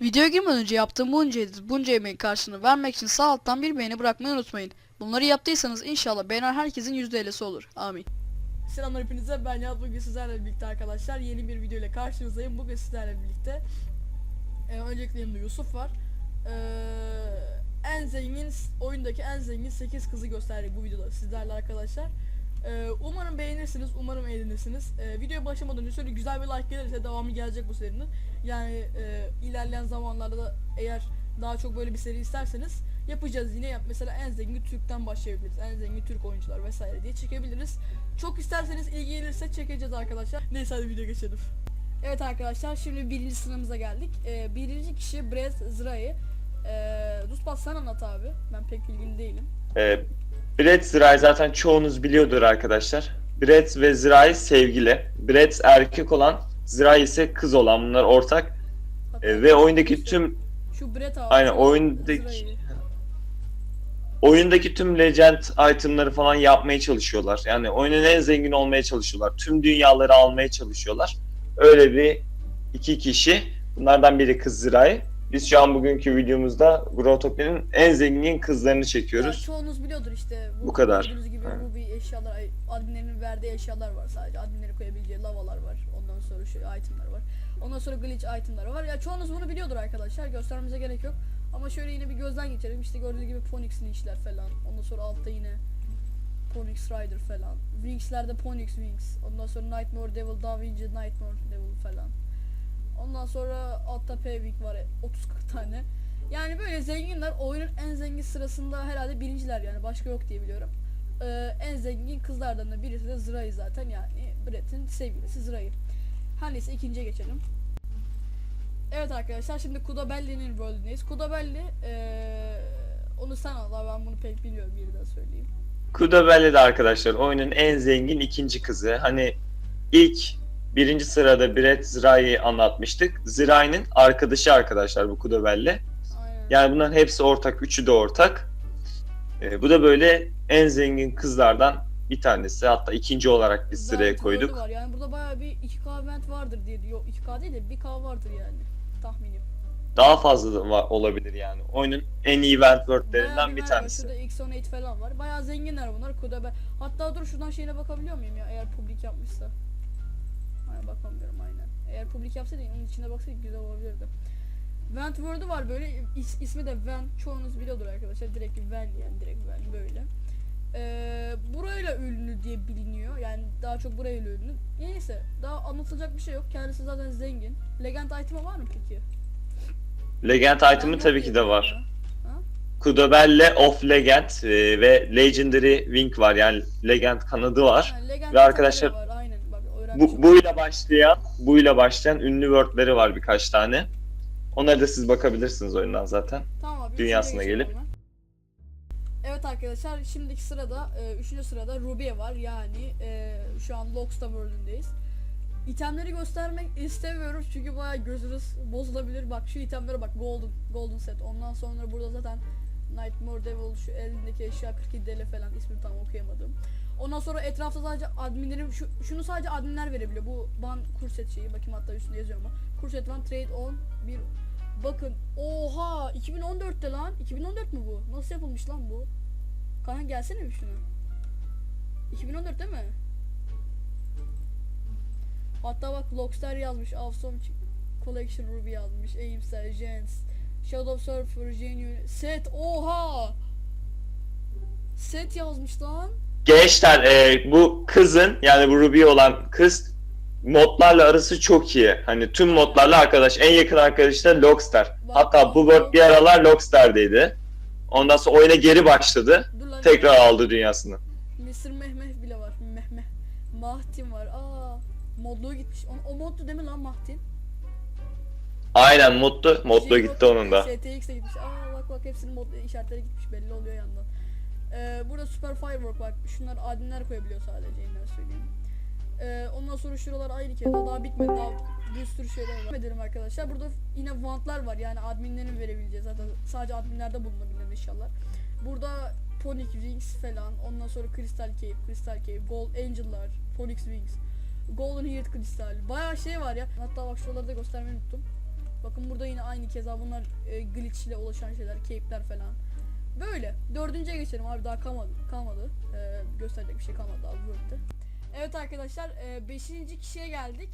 Videoya girmeden önce yaptığım bunca edit, bunca emeğin karşılığını vermek için sağ alttan bir beğeni bırakmayı unutmayın. Bunları yaptıysanız inşallah beğenen herkesin %50'si olur. Amin. Selamlar hepinize ben Nihat bugün sizlerle birlikte arkadaşlar yeni bir video ile karşınızdayım bugün sizlerle birlikte e, öncelikle yanımda Yusuf var Ee, en zengin oyundaki en zengin 8 kızı gösterdik bu videoda sizlerle arkadaşlar Ee, umarım beğenirsiniz umarım eğlenirsiniz ee, videoya başlamadan önce şöyle güzel bir like gelirse devamı gelecek bu serinin yani e, ilerleyen zamanlarda da eğer daha çok böyle bir seri isterseniz yapacağız yine yap mesela en zengin Türk'ten başlayabiliriz en zengin Türk oyuncular vesaire diye çekebiliriz çok isterseniz ilgi gelirse çekeceğiz arkadaşlar. Neyse hadi video geçelim. Evet arkadaşlar şimdi birinci sıramıza geldik. Ee, birinci kişi Brez Zra'yı. Ee, Duspat sen anlat abi. Ben pek bilgili değilim. Ee, Brett Zirai zaten çoğunuz biliyordur arkadaşlar. Brett ve Zirai sevgili. Brett erkek olan, Zirai ise kız olan. Bunlar ortak. Ee, ve oyundaki tüm şu Brett abi. aynen oyundaki oyundaki tüm legend itemları falan yapmaya çalışıyorlar. Yani oyunun en zengin olmaya çalışıyorlar. Tüm dünyaları almaya çalışıyorlar. Öyle bir iki kişi. Bunlardan biri kız Zirai. Biz şu an bugünkü videomuzda Grotopya'nın en zengin kızlarını Ya, çekiyoruz. çoğunuz biliyordur işte. Bu, kadar. Gördüğünüz gibi Aynen. bu bir eşyalar, ay, adminlerin verdiği eşyalar var sadece. Adminlerin koyabileceği lavalar var. Ondan sonra şu itemler var. Ondan sonra glitch itemler var. Ya çoğunuz bunu biliyordur arkadaşlar. Göstermemize gerek yok. Ama şöyle yine bir gözden geçirelim. İşte gördüğünüz gibi Phoenix Leash'ler falan. Ondan sonra altta yine Phoenix Rider falan. Wings'lerde Phoenix Wings. Ondan sonra Nightmare Devil, Da Vinci Nightmare Devil falan. Ondan sonra altta P-Wing var 30-40 tane. Yani böyle zenginler oyunun en zengin sırasında herhalde birinciler yani başka yok diye biliyorum. Ee, en zengin kızlardan da birisi de Zra'yı zaten yani Brett'in sevgilisi Zra'yı. Her neyse ikinciye geçelim. Evet arkadaşlar şimdi Kudabelli'nin World'ündeyiz. Kudabelli ee, onu sen al ben bunu pek bilmiyorum bir daha söyleyeyim. Kudabelli de arkadaşlar oyunun en zengin ikinci kızı. Hani ilk birinci sırada Brett Zirai'yi anlatmıştık. Zirai'nin arkadaşı arkadaşlar bu Kudabelli. Aynen. Yani bunların hepsi ortak, üçü de ortak. Ee, bu da böyle en zengin kızlardan bir tanesi. Hatta ikinci olarak biz sıraya koyduk. Var. Yani burada bayağı bir 2K vent vardır diye diyor. 2K değil de 1K vardır yani tahminim. Daha fazla da va- olabilir yani. Oyunun en iyi wordlerinden bir var. tanesi. Şurada X18 falan var. Bayağı zenginler bunlar. Kuda Hatta dur şuradan şeyine bakabiliyor muyum ya eğer publik yapmışsa. Aynen bakamıyorum aynen. Eğer publik yapsaydı onun içine baksaydık güzel olabilirdi. Vent World'u var böyle is- ismi de Vent çoğunuz biliyordur arkadaşlar direkt Vent yani direkt Vent böyle. Ee, burayla ünlü diye biliniyor yani daha çok burayla ünlü. Neyse daha anlatılacak bir şey yok kendisi zaten zengin. Legend item'ı var mı peki? Legend item'ı tabii ki de var. Kudabelle of Legend e, ve Legendary Wing var. Yani Legend kanadı var. Ha, Legend Ve arkadaşlar, da var, öğrenmişim. Bu, buyla başlayan, buyla başlayan ünlü wordleri var birkaç tane. Onlara da siz bakabilirsiniz oyundan zaten. Tamam abi. dünyasına gelip. geçelim hemen. Evet arkadaşlar şimdiki sırada e, üçüncü sırada Ruby var yani e, şu an Lockstar World'ündeyiz. İtemleri göstermek istemiyorum çünkü bayağı gözünüz bozulabilir. Bak şu itemlere bak Golden Golden set. Ondan sonra burada zaten Nightmare Devil şu elindeki eşya 42 deli falan ismini tam okuyamadım. Ondan sonra etrafta sadece adminlerin şu, şunu sadece adminler verebiliyor. Bu ban kurset şeyi bakayım hatta üstünde yazıyor ama. Kurset one trade on bir Bakın oha 2014'te lan 2014 mü bu? Nasıl yapılmış lan bu? Kanka gelsene bir şuna 2014 değil mi? Hatta bak Lockstar yazmış Awesome Collection Ruby yazmış Aimstar, Jens Shadow Surfer, Genuine Set oha Set yazmış lan Gençler e, bu kızın yani bu Ruby olan kız modlarla arası çok iyi. Hani tüm modlarla arkadaş. En yakın arkadaşı da Lockstar. Hatta bu word bir aralar Lockstar'daydı. Ondan sonra oyuna geri başladı. Dur lan Tekrar aldı dünyasını. Mr. Mehmeh bile var Mehmeh Mahtin var aa Modluğu gitmiş o, o modlu değil mi lan Mahtin? Aynen modlu. Modlu Şey gitti yok, onun da. STX de gitmiş. Aa bak bak hepsinin mod işaretleri gitmiş belli oluyor yandan. Ee, burada Super Firework bak. Şunlar adminler koyabiliyor sadece yine söyleyeyim. Ee, ondan sonra şuralar aynı kez daha bitmedi daha bir sürü şeyler var. Edelim arkadaşlar. Burada yine vantlar var yani adminlerin verebileceği zaten sadece adminlerde bulunabilen inşallah. Burada Phoenix Wings falan ondan sonra Crystal Cave, Crystal Cave, Gold Angel'lar, Phoenix Wings, Golden Heart Crystal bayağı şey var ya. Hatta bak şuraları da göstermeyi unuttum. Bakın burada yine aynı keza bunlar e, glitch ile oluşan şeyler, cape'ler falan. Böyle. Dördüncüye geçelim abi daha kalmadı. kalmadı. E, gösterecek bir şey kalmadı daha bu bölümde. Evet arkadaşlar e, beşinci kişiye geldik.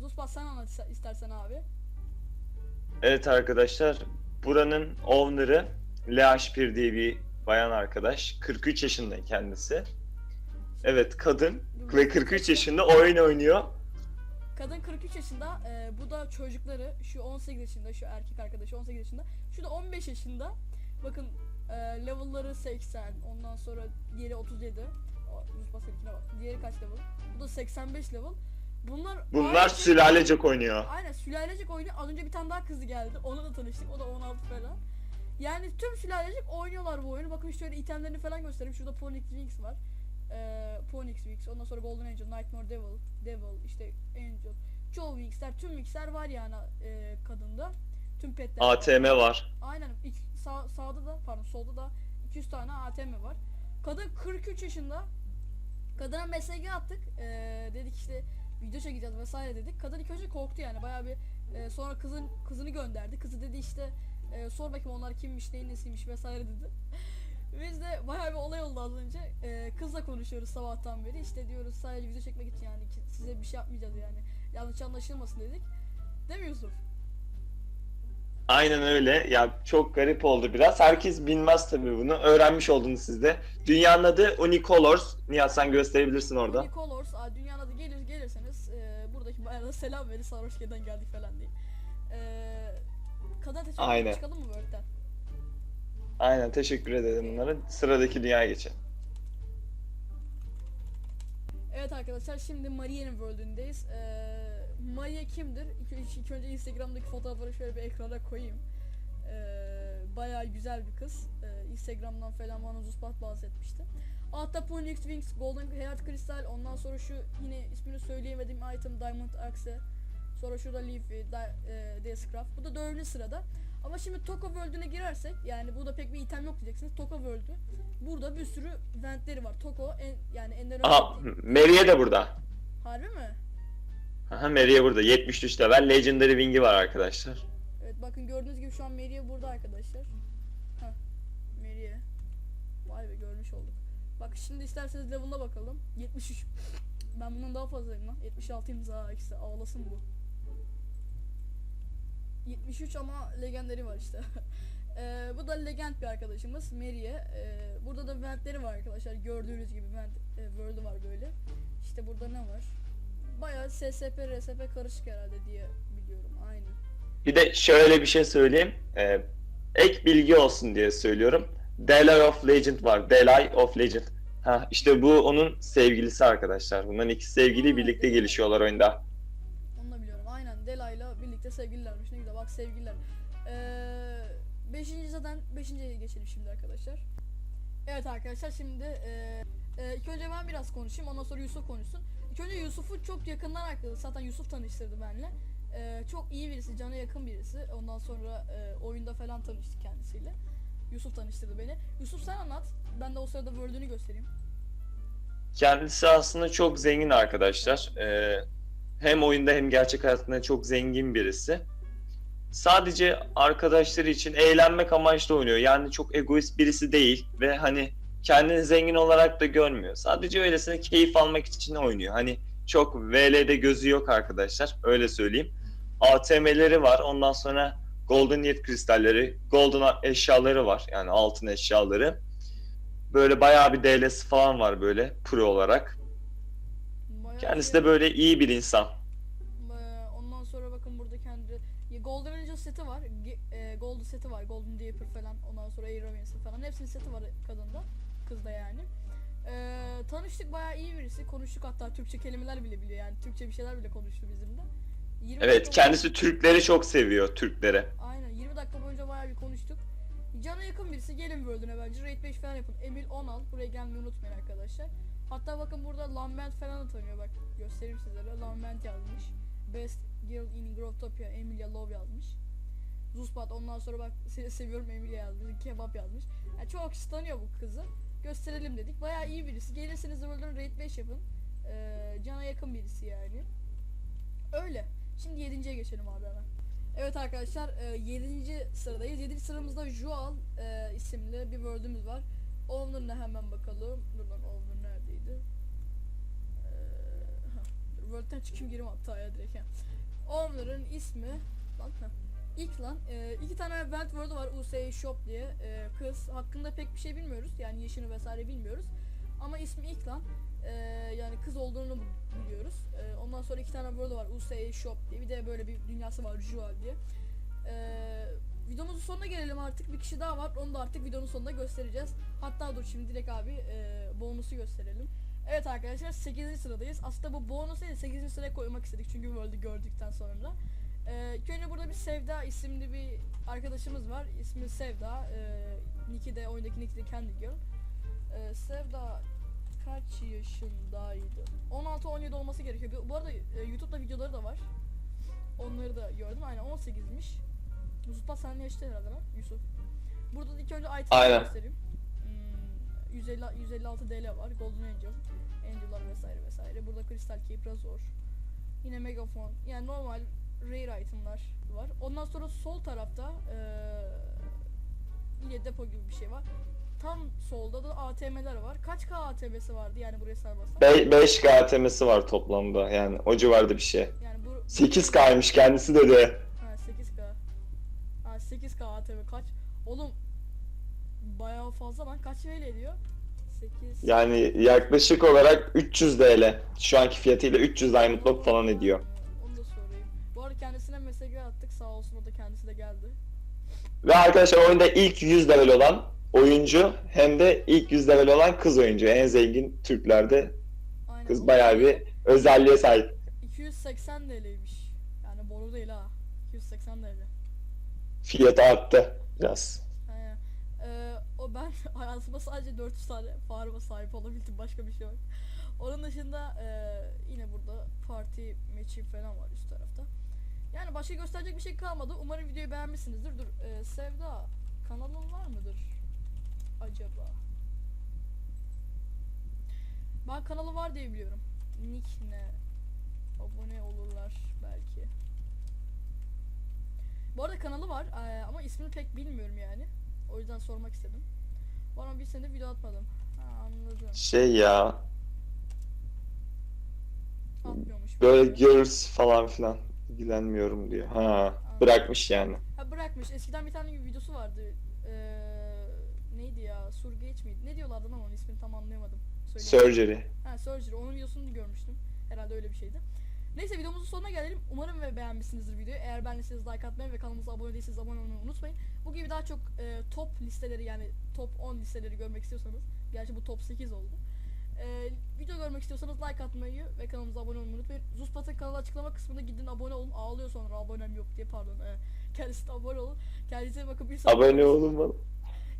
Zuspas sen anlat iste- istersen abi. Evet arkadaşlar, buranın owner'ı LH1 diye bir bayan arkadaş. 43 yaşında kendisi. Evet kadın ve 43 yaşında oyun oynuyor. Kadın 43 yaşında, e, bu da çocukları, şu 18 yaşında, şu erkek arkadaşı 18 yaşında, şu da 15 yaşında. Bakın e, level'ları 80, ondan sonra diğeri 37. O, Rus basketine bak. Diğeri kaç level? Bu da 85 level. Bunlar Bunlar aynı- sülalecek oynuyor. Aynen sülalecek oynuyor. Az önce bir tane daha kızı geldi. Onunla da tanıştık. O da 16 falan. Yani tüm sülalecek oynuyorlar bu oyunu. Bakın şöyle itemlerini falan göstereyim. Şurada Phoenix Wings var. Ee, Phoenix Wings. Ondan sonra Golden Angel, Nightmare Devil, Devil, işte Angel. Çoğu Wings'ler, tüm Wings'ler var yani e, kadında. Tüm petler. var. ATM var. Aynen. İlk, sağ, sağda da pardon solda da 200 tane ATM var. Kadın 43 yaşında. Kadına mesaj attık. Ee, dedik işte video çekeceğiz vesaire dedik. Kadın ilk önce korktu yani bayağı bir e, sonra kızın kızını gönderdi. Kızı dedi işte e, sor bakayım onlar kimmiş, neyin nesiymiş vesaire dedi. Biz de bayağı bir olay oldu az önce. E, kızla konuşuyoruz sabahtan beri. İşte diyoruz sadece video çekmek için yani size bir şey yapmayacağız yani. Yanlış anlaşılmasın dedik. Değil mi Yusuf? Aynen öyle. Ya çok garip oldu biraz. Herkes bilmez tabii bunu. Öğrenmiş oldunuz siz de. Dünyanın adı Unicolors. Nihat sen gösterebilirsin orada. Unicolors, aa, dünyanın adı gelir gelirseniz e, buradaki bayana selam verin Sarhoşke'den geldik falan diye. E, kadar teşekkür Aynen. çıkalım mı Work'ten? Aynen teşekkür ederim bunlara. Sıradaki dünyaya geçelim. Arkadaşlar şimdi Maria'nın World'ündeyiz. Ee, Maria kimdir? İlk, ilk önce Instagram'daki fotoğrafları şöyle bir ekrana koyayım. Ee, bayağı güzel bir kız. Ee, Instagram'dan falan bana Zuspat bahsetmişti. Altta Phoenix Wings, Golden Heart Crystal, ondan sonra şu yine ismini söyleyemediğim item Diamond Axe. Sonra şurada Leafy, e, Deathcraft. Bu da dördüncü sırada. Ama şimdi Toko World'üne girersek yani burada pek bir item yok diyeceksiniz. Toko World'ü. Burada bir sürü ventleri var. Toko en yani ender Aha Mary'e de burada. Harbi mi? Aha Mary'e burada. 73 level Legendary Wing'i var arkadaşlar. Evet bakın gördüğünüz gibi şu an Meriye burada arkadaşlar. Heh. Meriye. Vay be görmüş olduk. Bak şimdi isterseniz level'ına bakalım. 73. Ben bundan daha fazlayım lan. 76 imza ikisi ağlasın bu. 73 ama legendary var işte. Ee, bu da legend bir arkadaşımız Meriye. Ee, burada da ventleri var arkadaşlar. Gördüğünüz gibi vent e, world'ü var böyle. İşte burada ne var? Bayağı SSP RSP karışık herhalde diye biliyorum. Aynen. Bir de şöyle bir şey söyleyeyim. Ee, ek bilgi olsun diye söylüyorum. Delay of Legend var. Delay of Legend. Ha işte bu onun sevgilisi arkadaşlar. Bunların iki sevgili birlikte gelişiyorlar oyunda. Onu da biliyorum. Aynen Dela'yla birlikte sevgililermiş. Ne bak sevgililer. Ee, beşinci zaten beşinciye geçelim şimdi arkadaşlar. Evet arkadaşlar şimdi e, e, ilk önce ben biraz konuşayım ondan sonra Yusuf konuşsun. İlk önce Yusuf'u çok yakından arkadaşı zaten Yusuf tanıştırdı benimle. E, çok iyi birisi, cana yakın birisi. Ondan sonra e, oyunda falan tanıştık kendisiyle. Yusuf tanıştırdı beni. Yusuf sen anlat. Ben de o sırada Word'ünü göstereyim. Kendisi aslında çok zengin arkadaşlar. Ee, hem oyunda hem gerçek hayatında çok zengin birisi. Sadece arkadaşları için eğlenmek amaçlı oynuyor. Yani çok egoist birisi değil ve hani kendini zengin olarak da görmüyor. Sadece öylesine keyif almak için oynuyor. Hani çok VL'de gözü yok arkadaşlar. Öyle söyleyeyim. ATM'leri var. Ondan sonra Golden Yet kristalleri, Golden eşyaları var. Yani altın eşyaları. Böyle bayağı bir DL'si falan var böyle pro olarak. Kendisi de böyle iyi bir insan. Ee, Ondan sonra bakın burada kendi ya Golden Angel seti var. Ge- e, Gold seti var. Golden Dapper falan. Ondan sonra Air Raven'si falan. Hepsinin seti var kadında. Kızda yani. Ee, tanıştık bayağı iyi birisi. Konuştuk hatta Türkçe kelimeler bile biliyor yani. Türkçe bir şeyler bile konuştu bizimle. 20 Evet dakika kendisi Türkleri çok seviyor Türkleri. Aynen 20 dakika boyunca bayağı bir konuştuk. Cana yakın birisi gelin World'üne bence. Rate 5 falan yapın. Emil 16 buraya gelmeyi unutmayın arkadaşlar. Hatta bakın burada Lambent falan da tanıyor bak göstereyim sizlere. Lambent yazmış. Best Girl in Growtopia Emilia Love yazmış. Zuspat ondan sonra bak seni seviyorum Emilia yazmış. Kebap yazmış. Yani çok kişi tanıyor bu kızı. Gösterelim dedik. Bayağı iyi birisi. Gelirseniz World'ün Rate 5 yapın. Ee, cana yakın birisi yani. Öyle. Şimdi 7.ye geçelim abi hemen. Evet arkadaşlar 7. sıradayız. 7. sıramızda Joal e, isimli bir word'ümüz var. Owner'ına hemen bakalım. Dur lan owner neredeydi? Ee, Word'den çıkayım gireyim hatta ya direkt. Owner'ın ismi lan ha. İlk lan. E, iki tane event word'u var USA Shop diye. E, kız hakkında pek bir şey bilmiyoruz. Yani yaşını vesaire bilmiyoruz. Ama ismi ilk lan. E, yani kız olduğunu biliyoruz. E, ondan sonra iki tane word'u var USA Shop diye. Bir de böyle bir dünyası var Jual diye. E, videomuzun sonuna gelelim artık. Bir kişi daha var. Onu da artık videonun sonunda göstereceğiz. Hatta dur şimdi direkt abi e, bonusu gösterelim. Evet arkadaşlar 8. sıradayız. Aslında bu bonus değil 8. sıraya koymak istedik çünkü World'ü gördükten sonra. Ee, ilk önce burada bir Sevda isimli bir arkadaşımız var. İsmi Sevda. Ee, Nick'i de oyundaki Nick'i de kendi girl. Ee, Sevda kaç yaşındaydı? 16-17 olması gerekiyor. Bu- arada e, YouTube'da videoları da var. Onları da gördüm. Aynen 18'miş. Yusuf sen yaşta herhalde lan Yusuf. Burada da ilk önce item'ı göstereyim. Hmm, 150, 156 DL var. Golden Angel. Angel'lar vesaire vesaire. Burada Crystal Cape Razor. Yine Megafon. Yani normal rare itemlar var. Ondan sonra sol tarafta yine depo gibi bir şey var. Tam solda da ATM'ler var. Kaç K ATM'si vardı yani buraya sarmazsan? 5 KTM'si var toplamda yani o civarda bir şey. Yani bu 8K'ymış kendisi dedi. Ha 8K. Ha 8K ATM kaç? Oğlum bayağı fazla lan. Kaç VL ediyor? 8 Yani yaklaşık olarak 300 DL. Şu anki fiyatıyla 300 Diamond Lock falan ediyor. Mesaj attık. Sağ olsun o da kendisi de geldi. Ve arkadaşlar oyunda ilk 100 level olan oyuncu hem de ilk 100 level olan kız oyuncu. En zengin Türklerde Aynen. kız bayağı bir özelliğe sahip. 280 TL'ymiş. Yani boru değil ha. 280 TL. Fiyatı arttı biraz. Aynen. Ee, o ben hayatımda sadece 400 tane farma sahip olabildim. Başka bir şey yok. Onun dışında ee, yine burada parti meçi falan var üst tarafta. Yani başka gösterecek bir şey kalmadı. Umarım videoyu beğenmişsinizdir. Dur ee, Sevda kanalın var mıdır? Acaba? Ben kanalı var diye biliyorum. Nick ne? Abone olurlar belki. Bu arada kanalı var eee, ama ismini pek bilmiyorum yani. O yüzden sormak istedim. Arada bir senedir video atmadım. Ha anladım. Şey ya Atmıyormuş. böyle girls falan filan ilgilenmiyorum diyor. Ha bırakmış yani. Ha bırakmış. Eskiden bir tane videosu vardı. Eee neydi ya? Surgeç miydi? Ne diyorlardı lan onun ismini tam anlayamadım. Söyle. Surgery. Ha Surgery. Onun videosunu görmüştüm. Herhalde öyle bir şeydi. Neyse videomuzun sonuna gelelim. Umarım ve beğenmişsinizdir videoyu. Eğer beğendiyseniz like atmayı ve kanalımıza abone değilseniz abone olmayı unutmayın. Bu gibi daha çok e, top listeleri yani top 10 listeleri görmek istiyorsanız. Gerçi bu top 8 oldu. E, video görmek istiyorsanız like atmayı ve kanalımıza abone olmayı unutmayın. Zuspat'ın kanalı açıklama kısmında gidin abone olun. Ağlıyor sonra abonem yok diye pardon. E, kendisine abone olun. Kendinize bakın. Bir sonraki- Abone olun bana.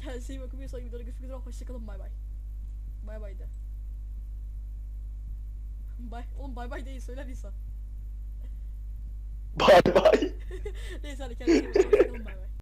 Kendinize bakın. Bir sonraki videoda görüşmek üzere. Hoşçakalın. Bay bay. Bay bay de. Bay. Oğlum bay bay değil. Söyler insan. Bay bay. Neyse hadi kendinize bakın. Hoşçakalın. Bay bay.